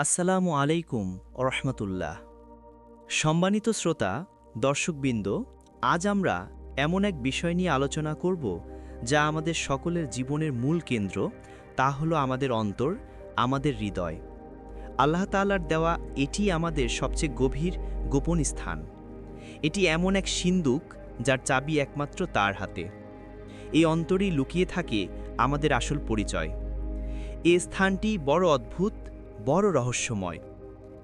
আসসালামু আলাইকুম রহমতুল্লাহ। সম্মানিত শ্রোতা, দর্শকবৃন্দ, আজ আমরা এমন এক বিষয় নিয়ে আলোচনা করব যা আমাদের সকলের জীবনের মূল কেন্দ্র, তা হলো আমাদের অন্তর, আমাদের হৃদয়। আল্লাহ তাআলার দেওয়া এটি আমাদের সবচেয়ে গভীর, গোপন স্থান। এটি এমন এক সিন্দুক যার চাবি একমাত্র তার হাতে। এই অন্তরেই লুকিয়ে থাকে আমাদের আসল পরিচয়। এ স্থানটি বড় অদ্ভুত বড় রহস্যময়।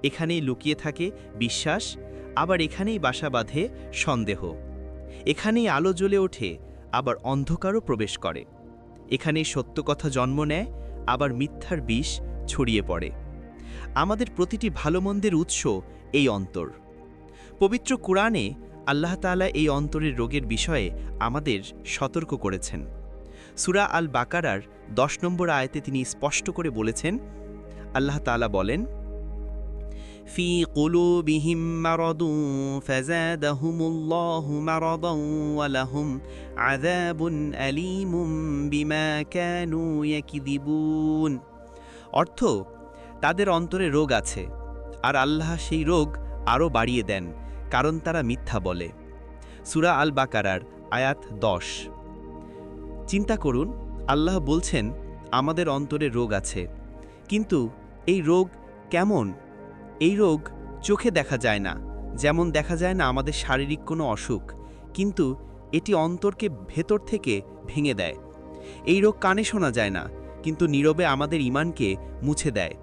এখানেই লুকিয়ে থাকে বিশ্বাস, আবার এখানেই বাসা বাঁধে সন্দেহ। এখানেই আলো জ্বলে ওঠে, আবার অন্ধকারও প্রবেশ করে। এখানেই সত্য কথা জন্ম নেয়, আবার মিথ্যার বিষ ছড়িয়ে পড়ে। আমাদের প্রতিটি ভালো মন্দের উৎস এই অন্তর। পবিত্র কোরআনে আল্লাহ তাআলা এই অন্তরের রোগের বিষয়ে আমাদের সতর্ক করেছেন। সুরা আল বাকারার দশ নম্বর আয়তে তিনি স্পষ্ট করে বলেছেন আল্লাহ তাআলা বলেন, ফি অর্থ, তাদের অন্তরে রোগ আছে, আর আল্লাহ সেই রোগ আরও বাড়িয়ে দেন, কারণ তারা মিথ্যা বলে। সুরা আল বাকারার আয়াত দশ। চিন্তা করুন, আল্লাহ বলছেন, আমাদের অন্তরে রোগ আছে, কিন্তু এই রোগ কেমন? এই রোগ চোখে দেখা যায় না। যেমন দেখা যায় না আমাদের শারীরিক কোনো অসুখ, কিন্তু এটি অন্তরকে ভেতর থেকে ভেঙে দেয়। এই রোগ কানে শোনা যায় না, কিন্তু নীরবে আমাদের ইমানকে মুছে দেয়।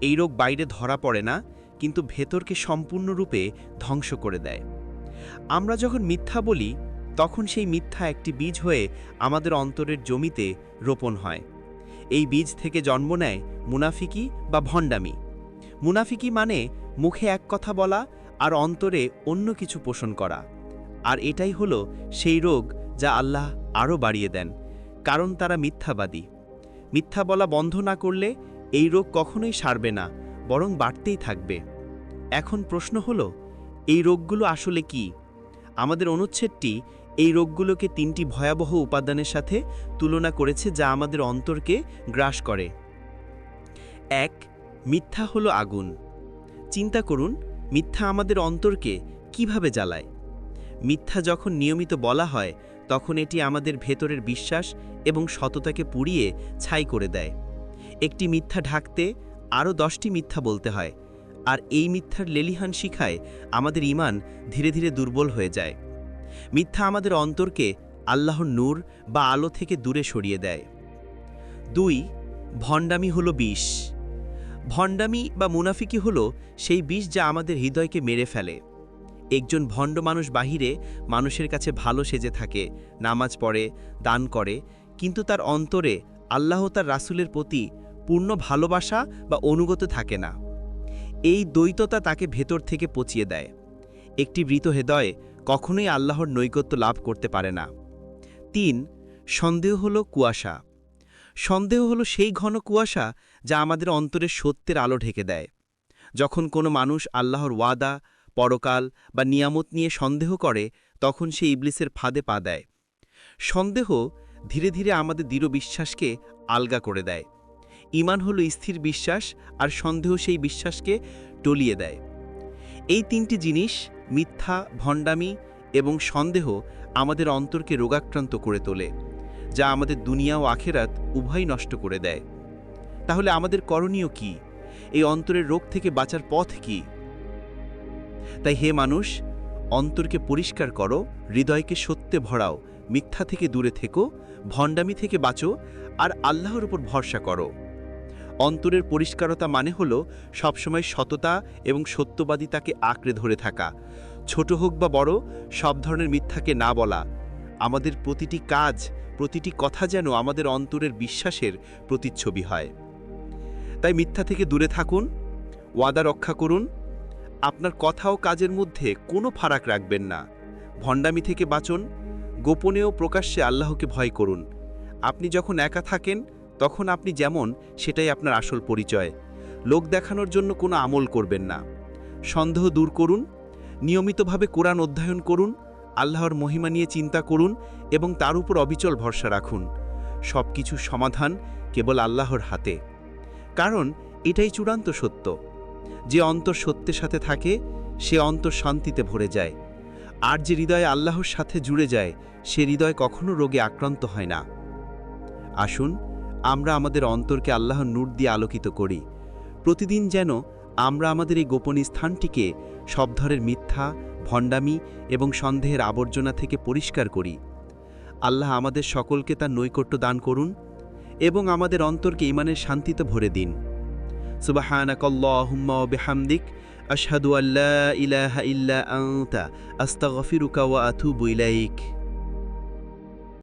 এই রোগ বাইরে ধরা পড়ে না, কিন্তু ভেতরকে সম্পূর্ণরূপে ধ্বংস করে দেয়। আমরা যখন মিথ্যা বলি, তখন সেই মিথ্যা একটি বীজ হয়ে আমাদের অন্তরের জমিতে রোপণ হয়। এই বীজ থেকে জন্ম নেয় মুনাফিকি বা ভণ্ডামি। মুনাফিকি মানে মুখে এক কথা বলা আর অন্তরে অন্য কিছু পোষণ করা। আর এটাই হলো সেই রোগ যা আল্লাহ আরও বাড়িয়ে দেন, কারণ তারা মিথ্যাবাদী। মিথ্যা বলা বন্ধ না করলে এই রোগ কখনোই সারবে না, বরং বাড়তেই থাকবে। এখন প্রশ্ন হলো, এই রোগগুলো আসলে কি? আমাদের অনুচ্ছেদটি এই রোগগুলোকে তিনটি ভয়াবহ উপাদানের সাথে তুলনা করেছে যা আমাদের অন্তরকে গ্রাস করে। এক, মিথ্যা হলো আগুন। চিন্তা করুন, মিথ্যা আমাদের অন্তরকে কীভাবে জ্বালায়? মিথ্যা যখন নিয়মিত বলা হয়, তখন এটি আমাদের ভেতরের বিশ্বাস এবং সততাকে পুড়িয়ে ছাই করে দেয়। একটি মিথ্যা ঢাকতে আরও দশটি মিথ্যা বলতে হয়, আর এই মিথ্যার লেলিহান শিখায় আমাদের ইমান ধীরে ধীরে দুর্বল হয়ে যায়। মিথ্যা আমাদের অন্তরকে আল্লাহর নূর বা আলো থেকে দূরে সরিয়ে দেয়। দুই, ভণ্ডামি হলো বিষ। ভণ্ডামি বা মুনাফিকি হলো সেই বিষ যা আমাদের হৃদয়কে মেরে ফেলে। একজন ভণ্ড মানুষ বাহিরে মানুষের কাছে ভালো সেজে থাকে, নামাজ পড়ে, দান করে, কিন্তু তার অন্তরে আল্লাহ তার রাসূলের প্রতি পূর্ণ ভালোবাসা বা অনুগত থাকে না। এই দ্বৈততা তাকে ভেতর থেকে পচিয়ে দেয়। একটি মৃত হৃদয়ে কখনোই আল্লাহর নৈকত্য লাভ করতে পারে না। তিন, সন্দেহ হলো কুয়াশা। সন্দেহ হলো সেই ঘন কুয়াশা যা আমাদের অন্তরের সত্যের আলো ঢেকে দেয়। যখন কোনো মানুষ আল্লাহর ওয়াদা, পরকাল বা নিয়ামত নিয়ে সন্দেহ করে, তখন সে ইবলিসের ফাঁদে পা দেয়। সন্দেহ ধীরে ধীরে আমাদের দৃঢ় বিশ্বাসকে আলগা করে দেয়। ইমান হলো স্থির বিশ্বাস আর সন্দেহ সেই বিশ্বাসকে টলিয়ে দেয়। এই তিনটি জিনিস মিথ্যা, ভণ্ডামি এবং সন্দেহ আমাদের অন্তরকে রোগাক্রান্ত করে তোলে, যা আমাদের দুনিয়া ও আখেরাত উভয় নষ্ট করে দেয়। তাহলে আমাদের করণীয় কি? এই অন্তরের রোগ থেকে বাঁচার পথ কি? তাই হে মানুষ, অন্তরকে পরিষ্কার করো, হৃদয়কে সত্যে ভরাও, মিথ্যা থেকে দূরে থেকো, ভণ্ডামি থেকে বাঁচো, আর আল্লাহর উপর ভরসা করো। অন্তরের পরিষ্কারতা মানে হল সবসময় সততা এবং সত্যবাদিতাকে আঁকড়ে ধরে থাকা। ছোট হোক বা বড়, সব ধরনের মিথ্যাকে না বলা। আমাদের প্রতিটি কাজ, প্রতিটি কথা যেন আমাদের অন্তরের বিশ্বাসের প্রতিচ্ছবি হয়। তাই মিথ্যা থেকে দূরে থাকুন, ওয়াদা রক্ষা করুন। আপনার কথা ও কাজের মধ্যে কোনো ফারাক রাখবেন না। ভণ্ডামি থেকে বাঁচুন, গোপনেও প্রকাশ্যে আল্লাহকে ভয় করুন। আপনি যখন একা থাকেন তখন আপনি যেমন, সেটাই আপনার আসল পরিচয়। লোক দেখানোর জন্য কোনো আমল করবেন না। সন্দেহ দূর করুন, নিয়মিতভাবে কোরআন অধ্যয়ন করুন, আল্লাহর মহিমা নিয়ে চিন্তা করুন এবং তার উপর অবিচল ভরসা রাখুন। সব কিছুর সমাধান কেবল আল্লাহর হাতে। কারণ, এটাই চূড়ান্ত সত্য। যে অন্তর সত্যের সাথে থাকে, সে অন্তর শান্তিতে ভরে যায়। আর যে হৃদয় আল্লাহর সাথে জুড়ে যায়, সে হৃদয় কখনো রোগে আক্রান্ত হয় না। আসুন আমরা আমাদের অন্তরকে আল্লাহর নূর দিয়ে আলোকিত করি। প্রতিদিন যেন আমরা আমাদের এই গোপনী স্থানটিকে সব ধরনের মিথ্যা, ভণ্ডামি এবং সন্দেহের আবর্জনা থেকে পরিষ্কার করি। আল্লাহ আমাদের সকলকে তার নৈকট্য দান করুন এবং আমাদের অন্তরকে ইমানের শান্তিতে ভরে দিন। সুবাহানাকাল্লাহুম্মা ওয়া বিহামদিক, আশহাদু আল্লা ইলাহা ইল্লা আনতা, আস্তাগফিরুকা ওয়া আতুবু ইলাইক।